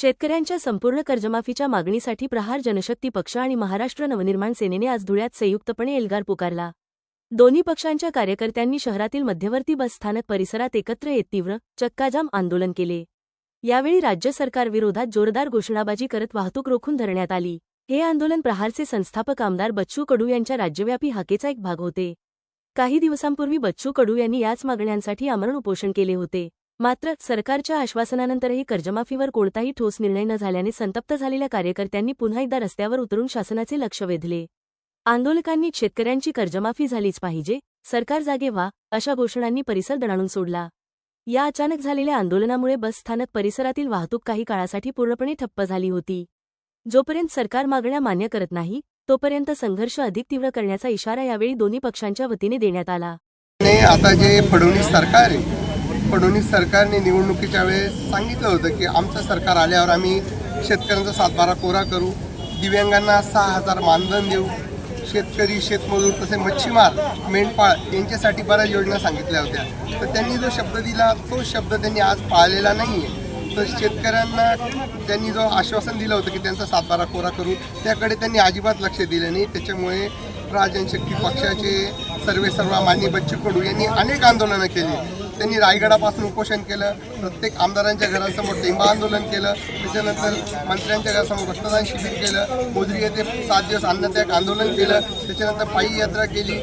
शेतकऱ्यांच्या संपूर्ण कर्जमाफीच्या मागणीसाठी प्रहार जनशक्ती पक्ष आणि महाराष्ट्र नवनिर्माण सेनेने आज धुळ्यात संयुक्तपणे एल्गार पुकारला. दोन्ही पक्षांच्या कार्यकर्त्यांनी शहरातील मध्यवर्ती बस स्थानक परिसरात एकत्र येत तीव्र चक्काजाम आंदोलन केले. यावेळी राज्य सरकारविरोधात जोरदार घोषणाबाजी करत वाहतूक रोखून धरण्यात आली. हे आंदोलन प्रहारचे संस्थापक आमदार बच्चू कडू यांच्या राज्यव्यापी हाकेचा एक भाग होते. काही दिवसांपूर्वी बच्चू कडू यांनी याच मागण्यांसाठी आमरण उपोषण केले होते. मात्र सरकारच्या आश्वासनानंतरही कर्जमाफीवर कोणताही ठोस निर्णय न झाल्याने संतप्त झालेल्या कार्यकर्त्यांनी पुन्हा एकदा रस्त्यावर उतरून शासनाचे लक्ष वेधले. आंदोलकांनी शेतकऱ्यांची कर्जमाफी झालीच पाहिजे सरकार जागे व्हा अशा घोषणांनी परिसर दणाणून सोडला. या अचानक झालेल्या आंदोलनामुळे बसस्थानक परिसरातील वाहतूक काही काळासाठी पूर्णपणे ठप्प झाली होती. जोपर्यंत सरकार मागण्या मान्य करत नाही तोपर्यंत संघर्ष अधिक तीव्र करण्याचा इशारा यावेळी दोन्ही पक्षांच्या वतीने देण्यात आला. आता जे फडणवीस सरकार आहे फडणवीस सरकारने निवडणुकीच्या वेळेस सांगितलं होतं की आमचं सरकार आल्यावर आम्ही शेतकऱ्यांचा सातबारा कोरा करू दिव्यांगांना सहा हजार मानधन देऊ. शेतकरी शेतमजूर तसे मच्छीमार मेंढपाळ यांच्यासाठी बऱ्याच योजना सांगितल्या होत्या. तर त्यांनी जो शब्द दिला तो शब्द त्यांनी आज पाळलेला नाही आहे तर शेतकऱ्यांना त्यांनी जो आश्वासन दिलं होतं की त्यांचा सातबारा कोरा करू त्याकडे त्यांनी अजिबात लक्ष दिलं नाही. त्याच्यामुळे राजनशक्ती पक्षाचे सर्वे सर्व मान्य बच्चू कडू यांनी अनेक आंदोलनं केली. त्यांनी रायगडापासून उपोषण केलं प्रत्येक आमदारांच्या घरासमोर टेंबा आंदोलन केलं त्याच्यानंतर मंत्र्यांच्या घरासमोर रक्तदान शिबिर केलं मोजरी येथे सात दिवस अन्नत्याग आंदोलन केलं त्याच्यानंतर पायी यात्रा केली.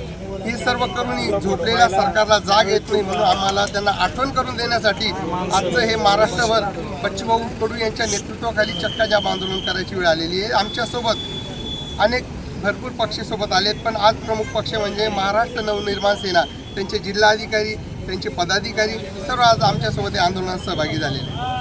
हे सर्व करून झोपलेल्या सरकारला जाग येत नाही म्हणून आम्हाला त्यांना आठवण करून देण्यासाठी आजचं हे महाराष्ट्रभर बच्चूभाऊ कडू यांच्या नेतृत्वाखाली चक्काजाम आंदोलन करायची वेळ आलेली आहे. आमच्यासोबत अनेक भरपूर पक्षसोबत आलेत पण आज प्रमुख पक्ष म्हणजे महाराष्ट्र नवनिर्माण सेना. त्यांचे जिल्हाधिकारी त्यांचे पदाधिकारी सर्व आज आमच्यासोबत या आंदोलनात सहभागी झालेले आहेत.